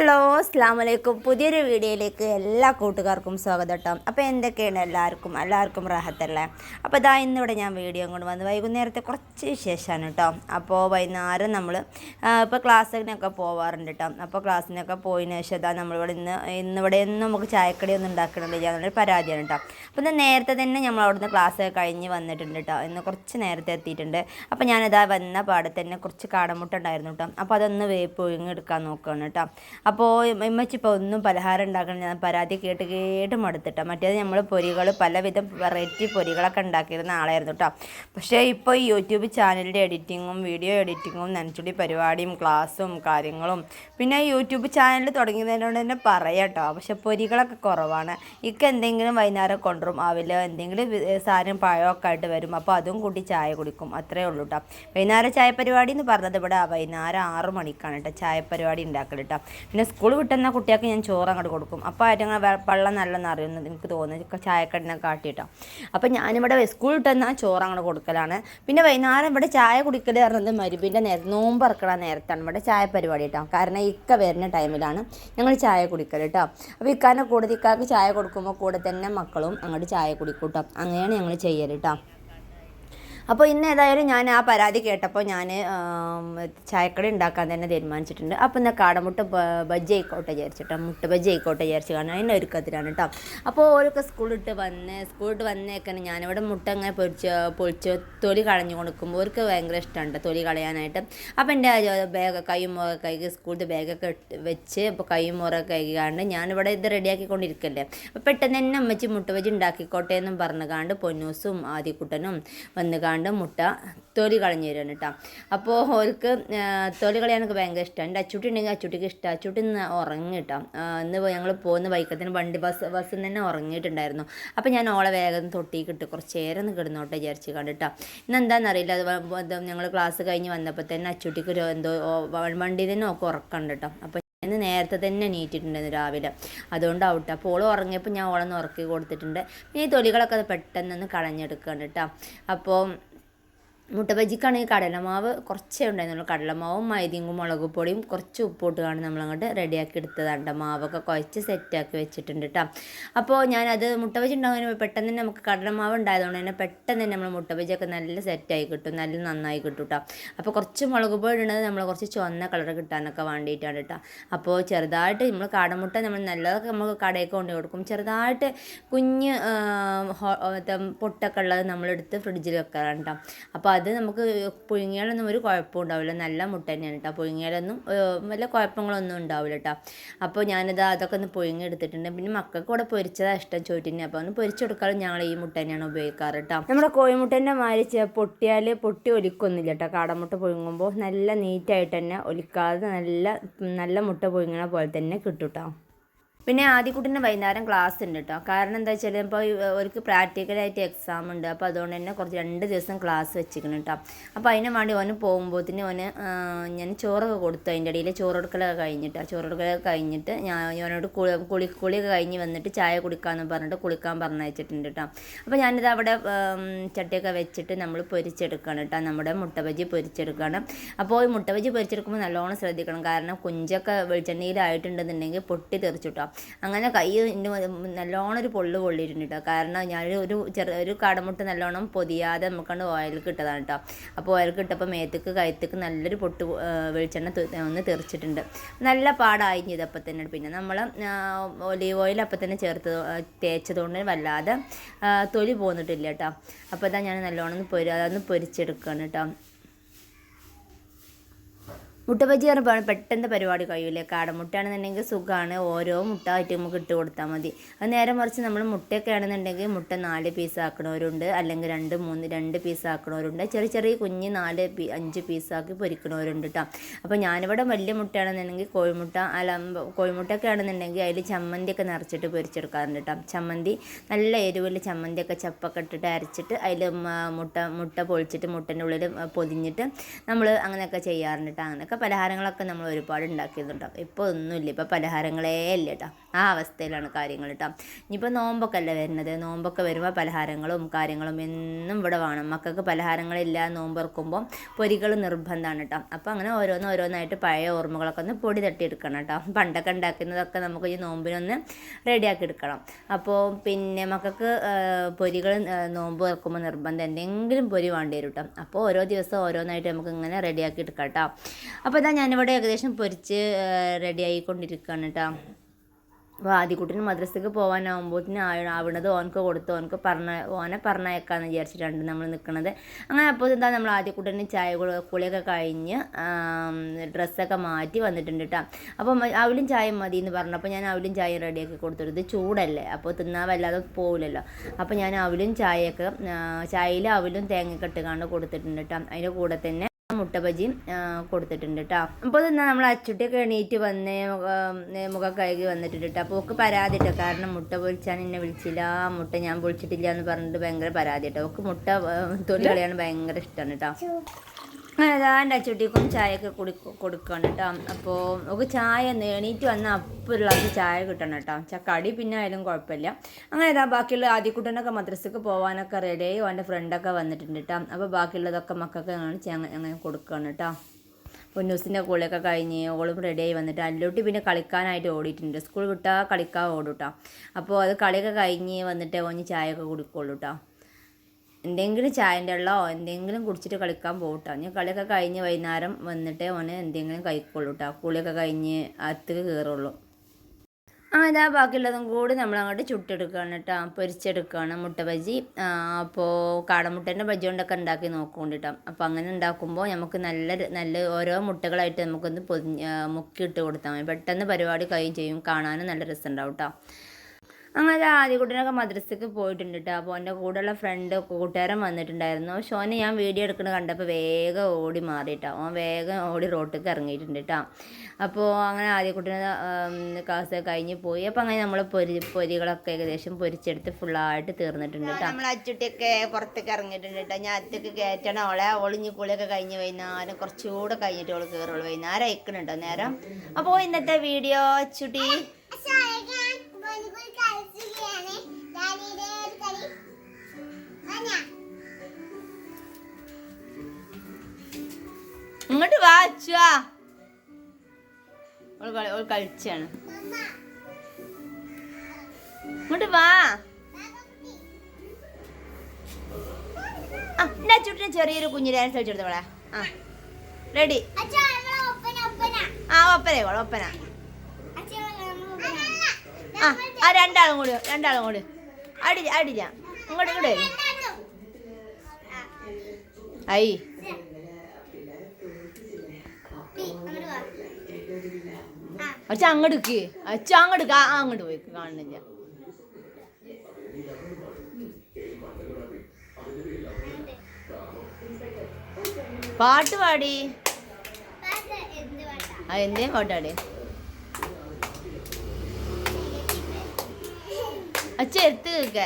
അസ്സാം വലൈക്കും പുതിയൊരു വീഡിയോയിലേക്ക് എല്ലാ കൂട്ടുകാർക്കും സ്വാഗതം കേട്ടോ. അപ്പോൾ എന്തൊക്കെയാണ് എല്ലാവർക്കും? എല്ലാവർക്കും റാഹത്തല്ലേ? അപ്പോൾ ഇതാ ഇന്നിവിടെ ഞാൻ വീഡിയോ കൊണ്ട് വന്ന്. വൈകുന്നേരത്തെ കുറച്ച് വിശേഷമാണ് കേട്ടോ. അപ്പോൾ വൈകുന്നേരം നമ്മൾ ഇപ്പോൾ ക്ലാസ്സിനൊക്കെ പോവാറുണ്ട് കേട്ടോ. അപ്പോൾ ക്ലാസ്സിനൊക്കെ പോയതിന് ശേഷം ഇതാ നമ്മളിവിടെ ഇന്ന് ഇന്നിവിടെ ഒന്നും നമുക്ക് ചായക്കടി ഒന്നും ഉണ്ടാക്കണില്ല എന്നുള്ളൊരു പരാതിയാണ് കേട്ടോ. അപ്പോൾ ഇന്ന് നേരത്തെ തന്നെ നമ്മൾ അവിടുന്ന് ക്ലാസ് കഴിഞ്ഞ് വന്നിട്ടുണ്ട് കേട്ടോ. ഇന്ന് കുറച്ച് നേരത്തെ എത്തിയിട്ടുണ്ട്. അപ്പോൾ ഞാനിതാ വന്ന പാടത്തന്നെ തന്നെ കുറച്ച് കാടമുട്ട ഉണ്ടായിരുന്നു കേട്ടോ. അപ്പോൾ അതൊന്ന് വേപ്പ് ഒഴുങ്ങെടുക്കാൻ നോക്കുകയാണ് കേട്ടോ. അപ്പോൾ ഇമ്മച്ചി ഇപ്പോൾ ഒന്നും പലഹാരം ഉണ്ടാക്കണം ഞാൻ പരാതി കേട്ട് കേട്ട് മടുത്തിട്ടോ. മറ്റേത് നമ്മൾ പൊരികൾ പലവിധം വെറൈറ്റി പൊരികളൊക്കെ ഉണ്ടാക്കിയിരുന്ന ആളായിരുന്നു കേട്ടോ പക്ഷേ ഇപ്പോൾ ഈ യൂട്യൂബ് ചാനലിന്റെ എഡിറ്റിങ്ങും വീഡിയോ എഡിറ്റിങ്ങും നനച്ചുടി പരിപാടിയും ക്ലാസ്സും കാര്യങ്ങളും പിന്നെ യൂട്യൂബ് ചാനൽ തുടങ്ങിയതിനോട് തന്നെ പറയാം പക്ഷേ പൊരികളൊക്കെ കുറവാണ്. ഇക്ക എന്തെങ്കിലും വൈകുന്നേരം കൊണ്ടുവരും. ആവില്ല എന്തെങ്കിലും സാധനം പഴമൊക്കെ ആയിട്ട് വരും. അപ്പോൾ അതും കൂട്ടി ചായ കുടിക്കും. അത്രേ ഉള്ളൂ കേട്ടോ വൈകുന്നേരം ചായ പരിപാടി എന്ന് പറഞ്ഞത് ഇവിടെ വൈകുന്നേരം ആറ് മണിക്കാണ് കേട്ടോ ചായ പരിപാടി ഉണ്ടാക്കൽ കേട്ടോ പിന്നെ സ്കൂൾ വിട്ടുന്ന കുട്ടികൾക്ക് ഞാൻ ചോറ് അങ്ങോട്ട് കൊടുക്കും അപ്പോൾ ആയിട്ടുങ്ങൾ വെള്ളം നല്ലെന്ന് അറിയുന്നത് എനിക്ക് തോന്നുന്നു. ചായക്കടിനെ കാട്ടിട്ടോ അപ്പോൾ ഞാനിവിടെ സ്കൂൾ വിട്ടുന്ന ചോറ് അങ്ങോട്ട് കൊടുക്കലാണ്. പിന്നെ വൈകുന്നേരം ഇവിടെ ചായ കുടിക്കൽ പറഞ്ഞത് മരുവിന്റെ നേരം നോമ്പ് ഇറക്കണ നേരത്താണ്. ഇവിടെ ചായ പരിപാടി കേട്ടോ കാരണം ഇക്ക വരുന്ന ടൈമിലാണ് ഞങ്ങൾ ചായ കുടിക്കൽ കേട്ടോ അപ്പോൾ ഇക്കാനെ കൂടുതൽ ഇക്കാക്ക് ചായ കൊടുക്കുമ്പോൾ കൂടെ തന്നെ മക്കളും അങ്ങോട്ട് ചായ കുടിക്കും കേട്ടോ അങ്ങനെയാണ് ഞങ്ങൾ ചെയ്യൽ കേട്ടോ അപ്പോൾ ഇന്ന് ഏതായാലും ഞാൻ ആ പരാതി കേട്ടപ്പോൾ ഞാൻ ചായക്കട ഉണ്ടാക്കാൻ തന്നെ തീരുമാനിച്ചിട്ടുണ്ട്. അപ്പോൾ ഇന്ന് കാടമുട്ട ബജ്ജി ആയിക്കോട്ടെ വിചാരിച്ചിട്ടോ മുട്ട ബജ്ജി ആയിക്കോട്ടെ വിചാരിച്ചു കാരണം അതിന്റെ ഒരുക്കത്തിലാണ് കേട്ടോ അപ്പോൾ ഓരൊക്കെ സ്കൂളിട്ട് വന്ന് സ്കൂളിട്ട് വന്നേക്കാണ് ഞാനിവിടെ മുട്ട അങ്ങനെ പൊരിച്ച് പൊളിച്ച് തൊലി കളഞ്ഞു കൊടുക്കുമ്പോൾ അവർക്ക് ഭയങ്കര ഇഷ്ടമുണ്ട് തൊലി കളയാനായിട്ട്. അപ്പോൾ എന്റെ ബാഗ് കൈയും മുറ കൈകി സ്കൂളിൽ ബാഗൊക്കെ വെച്ച് അപ്പോൾ കൈയും മുറ കൈകി കാണുന്നത് ഞാനിവിടെ ഇത് റെഡിയാക്കിക്കൊണ്ടിരിക്കല്ലേ അപ്പോൾ പെട്ടെന്ന് തന്നെ അമ്മച്ചി മുട്ട വെച്ച് ഉണ്ടാക്കിക്കോട്ടെ എന്നും പറഞ്ഞു കാണ്ട് പൊന്നൂസും ആദ്യക്കുട്ടനും വന്നുകാണ്ട് മുട്ട തൊലി കളഞ്ഞു തരുവാണ് കേട്ടോ. അപ്പോൾ ഓർക്ക് തൊലി കളയാനൊക്കെ ഭയങ്കര ഇഷ്ടമാണ് എന്റെ അച്ചുട്ടി ഉണ്ടെങ്കിൽ അച്ചുട്ടിക്ക് ഇഷ്ടം. അച്ചുട്ടി ഇന്ന് ഉറങ്ങി കേട്ടോ. ഇന്ന് ഞങ്ങൾ പോകുന്ന വൈക്കത്തിന് വണ്ടി ബസ് ബസ്സിൽ തന്നെ ഉറങ്ങിയിട്ടുണ്ടായിരുന്നു. അപ്പോൾ ഞാൻ ഓളെ വേഗം തൊട്ടിക്ക് ഇട്ട് കുറച്ച് നേരം ഒന്ന് കിടന്നോട്ടെ വിചാരിച്ച് കണ്ടിട്ടാ ഇന്ന് എന്താണെന്നറിയില്ല അത് ഞങ്ങൾ ക്ലാസ് കഴിഞ്ഞ് വന്നപ്പോൾ തന്നെ അച്ചുട്ടിക്ക് ഒരു എന്തോ വണ്ടി തന്നെ ഒക്കെ ഉറക്കമുണ്ട് കേട്ടോ അപ്പോൾ ഇന്ന് നേരത്തെ തന്നെ നീറ്റിട്ടുണ്ടായിരുന്നു രാവിലെ. അതുകൊണ്ട് ഔട്ട് അപ്പോൾ ഓൾ ഉറങ്ങിയപ്പോൾ ഞാൻ ഓളൊന്ന് ഉറക്കി കൊടുത്തിട്ടുണ്ട്. പിന്നെ ഈ തൊലികളൊക്കെ പെട്ടെന്നൊന്ന് കളഞ്ഞെടുക്കുകയാണ് കേട്ടോ അപ്പോൾ മുട്ട ബജിക്കാണെങ്കിൽ കടലമാവ് കുറച്ചേ ഉണ്ടായിരുന്നുള്ളൂ. കടലമാവും മൈദയും മുളക് പൊടിയും കുറച്ച് ഉപ്പോട്ടുകയാണ് നമ്മളങ്ങോട്ട് റെഡിയാക്കി എടുത്തതാണ്. മാവൊക്കെ കുഴച്ച് സെറ്റാക്കി വെച്ചിട്ടുണ്ട് കേട്ടോ അപ്പോൾ ഞാനത് മുട്ട ബജി ഉണ്ടാകുന്ന പെട്ടെന്ന് തന്നെ നമുക്ക് കടലമാവ് ഉണ്ടായതുകൊണ്ട് തന്നെ പെട്ടെന്ന് തന്നെ നമ്മൾ മുട്ട ബജിയൊക്കെ നല്ല സെറ്റായി കിട്ടും. നല്ല നന്നായി കിട്ടും കേട്ടോ അപ്പോൾ കുറച്ച് മുളക് പൊടി ഉണ്ടത് നമ്മൾ കുറച്ച് ചുവന്ന കളർ കിട്ടാനൊക്കെ വേണ്ടിയിട്ടാണ് കേട്ടോ അപ്പോൾ ചെറുതായിട്ട് നമ്മൾ കടമുട്ട നമ്മൾ നല്ലതൊക്കെ നമുക്ക് കടയിൽ കൊണ്ടു കൊടുക്കും. ചെറുതായിട്ട് കുഞ്ഞ് പൊട്ടൊക്കെ ഉള്ളത് നമ്മളെടുത്ത് ഫ്രിഡ്ജിൽ വെക്കാറുണ്ടോ അപ്പോൾ അത് നമുക്ക് പുഴുങ്ങിയാലൊന്നും ഒരു കുഴപ്പം ഉണ്ടാവില്ല. നല്ല മുട്ട തന്നെയാണ് കേട്ടോ പുഴുങ്ങിയാലൊന്നും വല്ല കുഴപ്പങ്ങളൊന്നും ഉണ്ടാവില്ല കേട്ടോ അപ്പോൾ ഞാനിത് അതൊക്കെ ഒന്ന് പുഴുങ്ങി എടുത്തിട്ടുണ്ട് പിന്നെ മക്കൾക്ക് കൂടെ പൊരിച്ചതാണ് ഇഷ്ടം ചോറ്റിനെ. അപ്പോൾ ഒന്ന് പൊരിച്ചു ഞങ്ങൾ ഈ മുട്ട തന്നെയാണ് ഉപയോഗിക്കാറ് കേട്ടോ നമ്മുടെ കോഴിമുട്ടേന്റെ മാതിരി ചെ- പൊട്ടിയാൽ പൊട്ടി ഒലിക്കൊന്നുമില്ല കേട്ടോ കാടമുട്ട പുഴുങ്ങുമ്പോൾ നല്ല നീറ്റായിട്ട് തന്നെ ഒലിക്കാതെ നല്ല നല്ല മുട്ട പുഴുങ്ങണ പോലെ തന്നെ കിട്ടും കേട്ടോ പിന്നെ ആദ്യക്കുട്ടിന് വൈകുന്നേരം ക്ലാസ് ഉണ്ട് കേട്ടോ കാരണം എന്താ വെച്ചാൽ ഇപ്പോൾ അവർക്ക് പ്രാക്ടിക്കലായിട്ട് എക്സാം ഉണ്ട്. അപ്പോൾ അതുകൊണ്ട് തന്നെ കുറച്ച് രണ്ട് ദിവസം ക്ലാസ് വെച്ചിരിക്കണം കേട്ടോ അപ്പോൾ അതിന് വേണ്ടി ഓന് പോകുമ്പോഴത്തേന് ഓന് ഞാൻ ചോറൊക്കെ കൊടുത്തു. അതിന്റെ ഇടയിൽ ചോറ് കൊടുക്കലൊക്കെ കഴിഞ്ഞിട്ട് ചോറ് കൊടുക്കലൊക്കെ കഴിഞ്ഞിട്ട് ഞാൻ ഓനോട് കുളി കുളി കുളിയൊക്കെ കഴിഞ്ഞ് വന്നിട്ട് ചായ കുടിക്കാമെന്ന് പറഞ്ഞിട്ട് കുളിക്കാൻ പറഞ്ഞയച്ചിട്ടുണ്ട് കേട്ടോ അപ്പോൾ ഞാനിത് അവിടെ ചട്ടിയൊക്കെ വെച്ചിട്ട് നമ്മൾ പൊരിച്ചെടുക്കണം കേട്ടോ നമ്മുടെ മുട്ട ബജി പൊരിച്ചെടുക്കണം. അപ്പോൾ ഈ മുട്ട ബജി പൊരിച്ചെടുക്കുമ്പോൾ നല്ലോണം ശ്രദ്ധിക്കണം. കാരണം കുഞ്ചൊക്കെ വെളിച്ചെണ്ണയിലായിട്ടുണ്ടെന്നുണ്ടെങ്കിൽ പൊട്ടി തെറിച്ചു കേട്ടോ അങ്ങനെ കൈ നല്ലോണം ഒരു പൊള്ളു പൊള്ളിയിരുന്നു കേട്ടോ കാരണം ഞാൻ ഒരു ചെറു ഒരു കടമുട്ട് നല്ലോണം പൊതിയാതെ നമുക്കണ്ട് ഓയിൽ കിട്ടതാണ് കേട്ടോ അപ്പോൾ ഓയിൽ കിട്ടപ്പോൾ മേത്തേക്ക് കഴുത്തേക്ക് നല്ലൊരു പൊട്ട് വെളിച്ചെണ്ണ ഒന്ന് തെറിച്ചിട്ടുണ്ട്. നല്ല പാടായി അപ്പം തന്നെ. പിന്നെ നമ്മൾ ഒലീവ് ഓയിൽ അപ്പം തന്നെ ചേർത്ത് തേച്ചതുകൊണ്ട് വല്ലാതെ തൊലി പോന്നിട്ടില്ല കേട്ടോ അപ്പോൾ തന്നെ ഞാൻ നല്ലോണം ഒന്ന് പൊരി അതൊന്ന് പൊരിച്ചെടുക്കുകയാണ് കേട്ടോ മുട്ട ബജി പറയുമ്പോൾ പെട്ടെന്ന് പരിപാടി കഴിയൂലേ? കാടമുട്ടയാണെന്നുണ്ടെങ്കിൽ സുഖമാണ് ഓരോ മുട്ട ആയിട്ട് നമുക്ക് ഇട്ട് കൊടുത്താൽ മതി. അത് നേരെ മറിച്ച് നമ്മൾ മുട്ടയൊക്കെ ആണെന്നുണ്ടെങ്കിൽ മുട്ട നാല് പീസ് ആക്കണവരുണ്ട്. അല്ലെങ്കിൽ രണ്ട് മൂന്ന് രണ്ട് പീസ് ആക്കണവരുണ്ട്. ചെറിയ ചെറിയ കുഞ്ഞ് നാല് പീ അഞ്ച് പീസാക്കി പൊരിക്കണവരുണ്ട് കേട്ടോ അപ്പോൾ ഞാനിവിടെ വലിയ മുട്ടയാണെന്നുണ്ടെങ്കിൽ കോഴിമുട്ട അല്ല കോഴിമുട്ടയൊക്കെ ആണെന്നുണ്ടെങ്കിൽ അതിൽ ചമ്മന്തിയൊക്കെ നിറച്ചിട്ട് പൊരിച്ചെടുക്കാറുണ്ട് കേട്ടോ ചമ്മന്തി നല്ല എരിവുള്ള ചമ്മന്തിയൊക്കെ ചപ്പൊക്കെ ഇട്ടിട്ട് അരച്ചിട്ട് അതിൽ മുട്ട മുട്ട പൊളിച്ചിട്ട് മുട്ടന്റെ ഉള്ളിൽ പൊതിഞ്ഞിട്ട് നമ്മൾ അങ്ങനെയൊക്കെ ചെയ്യാറുണ്ട് കേട്ടോ അങ്ങനെയൊക്കെ പലഹാരങ്ങളൊക്കെ നമ്മൾ ഒരുപാട് ഉണ്ടാക്കിയിട്ടുണ്ടാവും ഇപ്പോൾ ഒന്നുമില്ല. ഇപ്പോൾ പലഹാരങ്ങളേ ഇല്ല കേട്ടോ. ആ അവസ്ഥയിലാണ് കാര്യങ്ങൾ കേട്ടോ. ഇനിയിപ്പോൾ നോമ്പൊക്കെ അല്ലേ വരുന്നത്? നോമ്പൊക്കെ വരുമ്പോൾ പലഹാരങ്ങളും കാര്യങ്ങളും എന്നും ഇവിടെ വേണം. മക്കൾക്ക് പലഹാരങ്ങളില്ല നോമ്പുറക്കുമ്പോൾ പൊരികൾ നിർബന്ധമാണ് കേട്ടോ. അപ്പോൾ അങ്ങനെ ഓരോന്ന് ഓരോന്നായിട്ട് പഴയ ഓർമ്മകളൊക്കെ ഒന്ന് പൊടി തട്ടിയെടുക്കണം കേട്ടോ. പണ്ടൊക്കെ ഉണ്ടാക്കുന്നതൊക്കെ നമുക്ക് ഈ നോമ്പിനൊന്ന് റെഡിയാക്കി എടുക്കണം. അപ്പോൾ പിന്നെ മക്കൾക്ക് പൊരികൾ നോമ്പ് ഇറക്കുമ്പോൾ നിർബന്ധം. എന്തെങ്കിലും പൊരി വേണ്ടി വരും കേട്ടോ. അപ്പോൾ ഓരോ ദിവസം ഓരോന്നായിട്ട് നമുക്ക് ഇങ്ങനെ റെഡിയാക്കി എടുക്കാം കേട്ടോ. അപ്പോൾ ഇതാ ഞാനിവിടെ ഏകദേശം പൊരിച്ച് റെഡി ആയിക്കൊണ്ടിരിക്കുകയാണ് കേട്ടോ അപ്പോൾ ആദ്യക്കുട്ടിന് മദ്രസക്ക് പോകാനാകുമ്പോഴത്തേന് ആവണത് ഓനക്ക് കൊടുത്ത് ഓനക്ക് പറഞ്ഞ ഓനെ പറഞ്ഞയക്കാന്ന് വിചാരിച്ചിട്ടാണ് നമ്മൾ നിൽക്കുന്നത് അങ്ങനെ അപ്പോൾ എന്താ നമ്മൾ ആദ്യക്കുട്ടന് ചായ കുളി- കുളിയൊക്കെ കഴിഞ്ഞ് ഡ്രസ്സൊക്കെ മാറ്റി വന്നിട്ടുണ്ട് കേട്ടോ അപ്പോൾ അവലും ചായ മതി എന്ന് പറഞ്ഞപ്പോൾ ഞാൻ അവലും ചായ റെഡിയാക്കി കൊടുത്തിട്ട് ചൂടല്ലേ? അപ്പോൾ തിന്നാൻ വല്ലാതെ പോകില്ലല്ലോ അപ്പോൾ ഞാൻ അവലും ചായയൊക്കെ ചായയിൽ അവലും തേങ്ങയൊക്കെ ഇട്ടുകാണ്ട് കൊടുത്തിട്ടുണ്ട് കേട്ടോ അതിന്റെ കൂടെ തന്നെ മുട്ട ബജിയും കൊടുത്തിട്ടുണ്ട് കേട്ടോ അപ്പോൾ തന്നെ നമ്മൾ അച്ചുട്ടിയൊക്കെ എണീറ്റ് വന്ന് മുഖ- കഴുകി വന്നിട്ടുണ്ട് കേട്ടോ അപ്പോൾ ഒക്കെ പരാതി കേട്ടോ കാരണം മുട്ട പൊളിച്ചാൻ എന്നെ വിളിച്ചില്ല. മുട്ട ഞാൻ പൊളിച്ചിട്ടില്ല എന്ന് പറഞ്ഞിട്ട് ഭയങ്കര പരാതി കേട്ടോ ഒക്കെ മുട്ട തൊലി കളിയാണ് ഭയങ്കര ഇഷ്ടമാണ് കേട്ടോ എന്റെ അച്ചുട്ടിക്കും ചായയൊക്കെ കുടി കൊടുക്കണം കേട്ടോ. അപ്പോൾ നമുക്ക് ചായ ഒന്ന് എണീറ്റ് വന്ന ഗ്ലാസ് ചായ കിട്ടണം കേട്ടോ. ചക്കടി കടി പിന്നെ ആയാലും കുഴപ്പമില്ല. അങ്ങനെ ഇതാ ബാക്കിയുള്ള ആദ്യക്കുട്ടനൊക്കെ മദ്രസക്ക് പോകാനൊക്കെ റെഡിയായി അവന്റെ ഫ്രണ്ടൊക്കെ വന്നിട്ടുണ്ട് കേട്ടോ. അപ്പോൾ ബാക്കിയുള്ളതൊക്കെ മക്കൾക്ക് ഞങ്ങൾ അങ്ങനെ കൊടുക്കണം കേട്ടോ. പൊന്നൂസിന്റെ കുളിയൊക്കെ കഴിഞ്ഞ് ഓളും റെഡിയായി വന്നിട്ട് അല്ലൂട്ടി പിന്നെ കളിക്കാനായിട്ട് ഓടിയിട്ടുണ്ട്. സ്കൂൾ വിട്ടാൽ കളിക്കാൻ ഓടും കേട്ടോ. അപ്പോൾ അത് കളിയൊക്കെ കഴിഞ്ഞ് വന്നിട്ട് ഓഞ്ഞ് ചായയൊക്കെ കുടിക്കുള്ളൂ കേട്ടോ. എന്തെങ്കിലും ചായന്റെ വെള്ളമോ എന്തെങ്കിലും കുടിച്ചിട്ട് കളിക്കാൻ പോകട്ടോ ഞാൻ കളിയൊക്കെ കഴിഞ്ഞ് വൈകുന്നേരം വന്നിട്ട് ഓന് എന്തെങ്കിലും കഴിക്കുള്ളൂ കേട്ടോ കുളിയൊക്കെ കഴിഞ്ഞ് അകത്തേക്ക് കയറുള്ളൂ. ആ ഇതാ ബാക്കിയുള്ളതും കൂടി നമ്മൾ അങ്ങോട്ട് ചുട്ടെടുക്കുകയാണ് കേട്ടോ പൊരിച്ചെടുക്കുകയാണ് മുട്ട ബജി. അപ്പോൾ കാടമുട്ടേന്റെ ബജി കൊണ്ടൊക്കെ ഉണ്ടാക്കി നോക്കുകൊണ്ട് കേട്ടോ അപ്പോൾ അങ്ങനെ ഉണ്ടാക്കുമ്പോൾ നമുക്ക് നല്ല നല്ല ഓരോ മുട്ടകളായിട്ട് നമുക്കൊന്ന് പൊതി മുക്കിയിട്ട് കൊടുത്താൽ മതി. പെട്ടെന്ന് പരിപാടി കഴിയും ചെയ്യും. കാണാനും നല്ല രസമുണ്ടാവും കേട്ടോ അങ്ങനെ ആദ്യകുട്ടനൊക്കെ മദ്രസക്ക് പോയിട്ടുണ്ട് കേട്ടോ അപ്പോൾ എന്റെ കൂടെയുള്ള ഫ്രണ്ട് കൂട്ടുകാരൻ വന്നിട്ടുണ്ടായിരുന്നു. പക്ഷെ ഓനെ ഞാൻ വീഡിയോ എടുക്കുന്നത് കണ്ടപ്പോൾ വേഗം ഓടി മാറിയിട്ടോ ഓൻ വേഗം ഓടി റോട്ടിലേക്ക് ഇറങ്ങിയിട്ടുണ്ട് കേട്ടോ അപ്പോൾ അങ്ങനെ ആദ്യകുട്ടനെ ക്ലാസ് കഴിഞ്ഞ് പോയി. അപ്പോൾ അങ്ങനെ നമ്മൾ പൊരി പൊരികളൊക്കെ ഏകദേശം പൊരിച്ചെടുത്ത് ഫുള്ളായിട്ട് തീർന്നിട്ടുണ്ട് കേട്ടോ നമ്മൾ അച്ചുട്ടിയൊക്കെ പുറത്തേക്ക് ഇറങ്ങിയിട്ടുണ്ട് കേട്ടോ ഞാൻ അത്തേക്ക് കയറ്റണം. അവളെ ഒളിഞ്ഞ് കുളിയൊക്കെ കഴിഞ്ഞ് വൈകുന്നേരം കുറച്ചുകൂടെ കഴിഞ്ഞിട്ട് അവൾ കയറുള്ളൂ വൈകുന്നേരം അയക്കണുണ്ടോ നേരം? അപ്പോൾ ഇന്നത്തെ വീഡിയോ അച്ചുട്ടി? ഇങ്ങോട്ട് വാ അച്ചുവാ ഓൾ കളി ഓൾ കളിച്ചാണ്. ഇങ്ങോട്ട് വാ. ആ എന്റെ അച്ചുട്ടിനെ ചെറിയൊരു കുഞ്ഞു ഡാൻസ് കളിച്ചെടുത്തോളെ ആ. റെഡി ആ ഒപ്പന ഒപ്പന. ആ ആ രണ്ടാളും കൂടി രണ്ടാളും കൂടി. അടില്ല അടില്ല ഇങ്ങോട്ട് ഇങ്ങോട്ട്. ഐ. അച്ഛ അങ്ങോട്ട് നിക്ക് അച്ഛ അങ്ങോട്ട് ആ, അങ്ങോട്ട് പോയി കാണുന്നില്ല പാട്ട് പാടി. ആ എന്തേ പാട്ടാടി അച്ഛ എടുത്ത് കേക്ക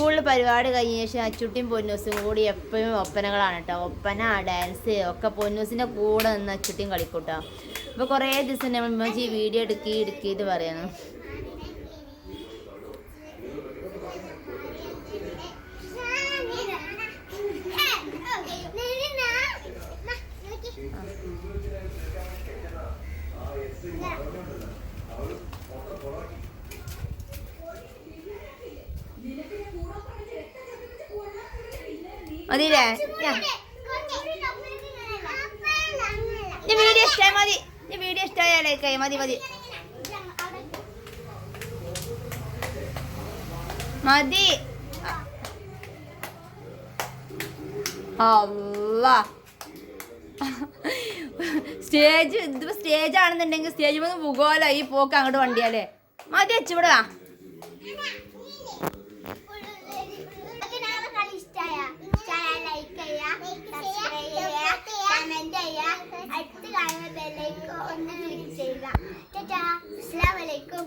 സ്കൂളിൽ പരിപാടി കഴിഞ്ഞ ശേഷം അച്ചുട്ടിയും പൊന്നൂസും കൂടി എപ്പോഴും ഒപ്പനകളാണ് കേട്ടോ. ഒപ്പന ഡാൻസ് ഒക്കെ പൊന്നൂസിന്റെ കൂടെ നിന്ന് അച്ചുട്ടിയും കളിക്കൂട്ടോ അപ്പോൾ കുറേ ദിവസം നമ്മൾ വീഡിയോ എടുക്കി എടുക്കി ഇത് പറയണം. മതിയില്ലേ? വീഡിയോ ഇഷ്ടമായി മതി. വീഡിയോ ഇഷ്ടമായാലേ കൈ മതി മതി. മതി. അല്ല സ്റ്റേജ് ഇതിപ്പോ സ്റ്റേജ് ആണെന്നുണ്ടെങ്കിൽ സ്റ്റേജ് വന്ന് മുഖോല ഈ പോക്ക് അങ്ങോട്ട് വണ്ടിയാലേ. മതി അച്ചിവിടാ ചെയ്യുക താഴെ ബെല്ലൈക്കോ ഒന്ന് ക്ലിക്ക് ചെയ്യുക ടാറ്റാ അസ്സലാമു അലൈക്കും